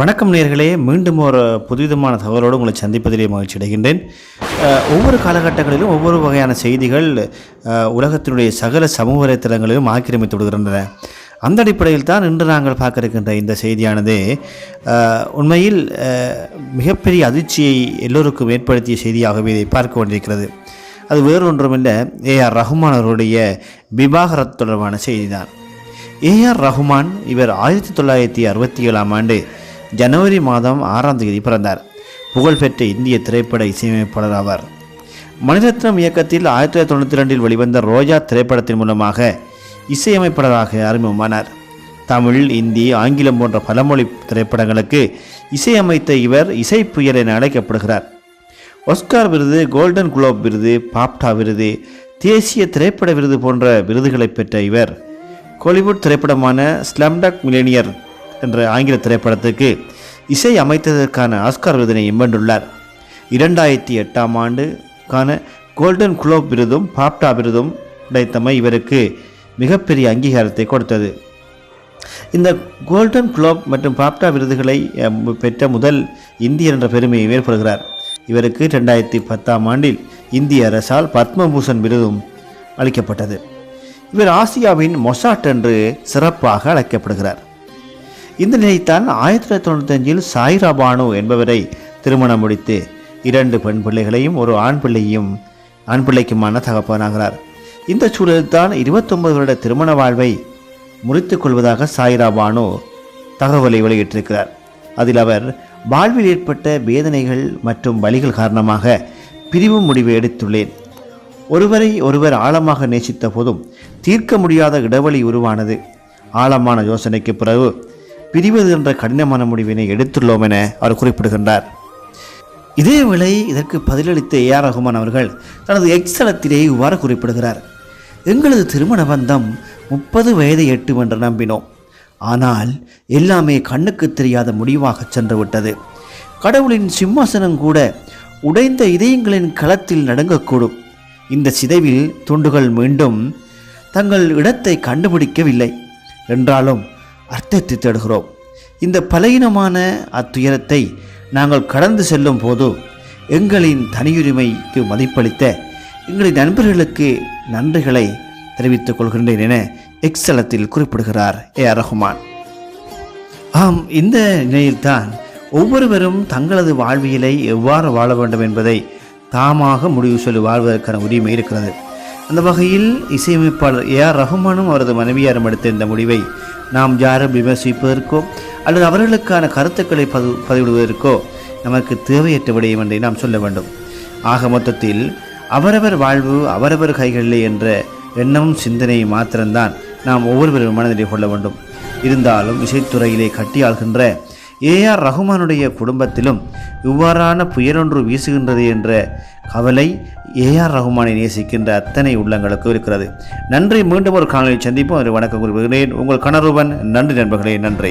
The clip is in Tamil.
வணக்கம் நேர்களே மீண்டும் ஒரு புதுவிதமான தகவலோடு உங்களை சந்திப்பதிலே மகிழ்ச்சி அடைகின்றேன். ஒவ்வொரு காலகட்டங்களிலும் ஒவ்வொரு வகையான செய்திகள் உலகத்தினுடைய சகல சமூக வலைத்தளங்களிலும் ஆக்கிரமித்து விடுகின்றன. அந்த அடிப்படையில் தான் இன்று நாங்கள் பார்க்க இருக்கின்ற இந்த செய்தியானது. உண்மையில் மிகப்பெரிய அதிர்ச்சியை எல்லோருக்கும் ஏற்படுத்திய செய்தியாகவே இதை பார்க்க வேண்டியிருக்கிறது. அது வேறொன்றுமில்லை ஏஆர் ரஹ்மான் அவருடைய விவாகரத் தொடர்பான செய்திதான். ஏஆர் ரஹ்மான் இவர் ஆயிரத்தி தொள்ளாயிரத்தி அறுபத்தி ஏழாம் ஆண்டு ஜனவரி மாதம் ஆறாம் தேதி பிறந்தார். புகழ்பெற்ற இந்திய திரைப்பட இசையமைப்பாளர் ஆவார். மணிரத்னம் இயக்கத்தில் ஆயிரத்தி தொள்ளாயிரத்தி தொண்ணூற்றி ரெண்டில் வெளிவந்த ரோஜா திரைப்படத்தின் மூலமாக இசையமைப்பாளராக அறிமுகமானார். தமிழ் இந்தி ஆங்கிலம் போன்ற பலமொழி திரைப்படங்களுக்கு இசையமைத்த இவர் இசைப்புயல் என அழைக்கப்படுகிறார். ஒஸ்கார் விருது கோல்டன் குளோப் விருது பாப்டா விருது தேசிய திரைப்பட விருது போன்ற விருதுகளை பெற்ற இவர் கோலிவுட் திரைப்படமான ஸ்லம்டக் மிலேனியர் என்ற ஆங்கில திரைப்படத்துக்கு இசை அமைத்ததற்கான ஆஸ்கார் விருதினையும் வென்றுள்ளார். இரண்டாயிரத்தி எட்டாம் ஆண்டுக்கான கோல்டன் குளோப் விருதும் பாப்டா விருதும் கிடைத்தமை இவருக்கு மிகப்பெரிய அங்கீகாரத்தை கொடுத்தது. இந்த கோல்டன் குளோப் மற்றும் பாப்டா விருதுகளை பெற்ற முதல் இந்தியர் என்ற பெருமையை மேற்படுகிறார் இவருக்கு ரெண்டாயிரத்தி பத்தாம் ஆண்டில் இந்திய அரசால் பத்மபூஷன் விருதும் அளிக்கப்பட்டது. இவர் ஆசியாவின் மொசாட் என்று சிறப்பாக அழைக்கப்படுகிறார். இந்த நிலைத்தான் ஆயிரத்தி தொள்ளாயிரத்தி தொண்ணூத்தஞ்சில் சாய்ரா பானு என்பவரை திருமணம் முடித்து இரண்டு பெண் பிள்ளைகளையும் ஒரு ஆண் பிள்ளையும் ஆண் பிள்ளைக்குமான தகப்பனாகிறார். இந்த சூழலில் தான் இருபத்தொன்பது வருட திருமண வாழ்வை முறித்துக் கொள்வதாக சாய்ரா பானு தகவலை வெளியிட்டிருக்கிறார். அதில் அவர் வாழ்வில் ஏற்பட்ட வேதனைகள் மற்றும் வலிகள் காரணமாக பிரிவு முடிவை எடுத்துள்ளேன். ஒருவரை ஒருவர் ஆழமாக நேசித்த போதும் தீர்க்க முடியாத இடைவெளி உருவானது. ஆழமான யோசனைக்கு பிறகு பிரிவது என்ற கடினமான முடிவினை எடுத்துள்ளோம் என அவர் குறிப்பிடுகின்றார். இதேவேளை இதற்கு பதிலளித்த ஏ ஆர் ரகுமான் அவர்கள் தனது எக்ஸலத்திலே இவ்வாறு குறிப்பிடுகிறார். எங்களது திருமண பந்தம் முப்பது வயதை எட்டும் என்று நம்பினோம். ஆனால் எல்லாமே கண்ணுக்கு தெரியாத முடிவாக சென்று விட்டது கடவுளின் சிம்மாசனம் கூட உடைந்த இதயங்களின் களத்தில் நடுங்கக்கூடும். இந்த சிதைவில் துண்டுகள் மீண்டும் தங்கள் இடத்தை கண்டுபிடிக்கவில்லை. என்றாலும் அர்த்தத்தை தேடுகிறோம். இந்த பலகீனமான அத்துயரத்தை நாங்கள் கடந்து செல்லும் போது எங்களின் தனியுரிமைக்கு மதிப்பளித்த எங்களின் நண்பர்களுக்கு நன்றிகளை தெரிவித்துக் கொள்கின்றேன் என எக்ஸலத்தில் குறிப்பிடுகிறார் ஏ ஆர் ரஹ்மான். ஆம் இந்த நிலையில்தான் ஒவ்வொருவரும் தங்களது வாழ்வியலை எவ்வாறு வாழ வேண்டும் என்பதை தாமாக முடிவு சொல்லி வாழ்வதற்கான உரிமை இருக்கிறது. அந்த வகையில் இசையமைப்பாளர் ஏ ஆர் ரஹ்மானும் அவரது மனைவியாரும் எடுத்த இந்த முடிவை நாம் யாரும் விமர்சிப்பதற்கோ அல்லது அவர்களுக்கான கருத்துக்களை பது பதிவிடுவதற்கோ நமக்கு தேவையற்ற விடயம் என்றே நாம் சொல்ல வேண்டும். ஆக மொத்தத்தில் அவரவர் வாழ்வு அவரவர் கைகளிலே என்ற எண்ணமும் சிந்தனையும் மாத்திரம்தான் நாம் ஒவ்வொருவரும் மனதிலே கொள்ள வேண்டும். இருந்தாலும் இசைத்துறையிலே கட்டியாள்கின்ற ஏஆர் ரகுமானுடைய குடும்பத்திலும் இவ்வாறான புயலொன்று வீசுகின்றது என்ற கவலை ஏஆர் ரகுமானை நேசிக்கின்ற அத்தனை உள்ளங்களுக்கு இருக்கிறது. நன்றி. மீண்டும் ஒரு காணொலி சந்திப்போம். ஒரு வணக்கம் குறிப்பிடுகிறேன் உங்கள் கணருவன் நன்றி நண்பர்களே. நன்றி.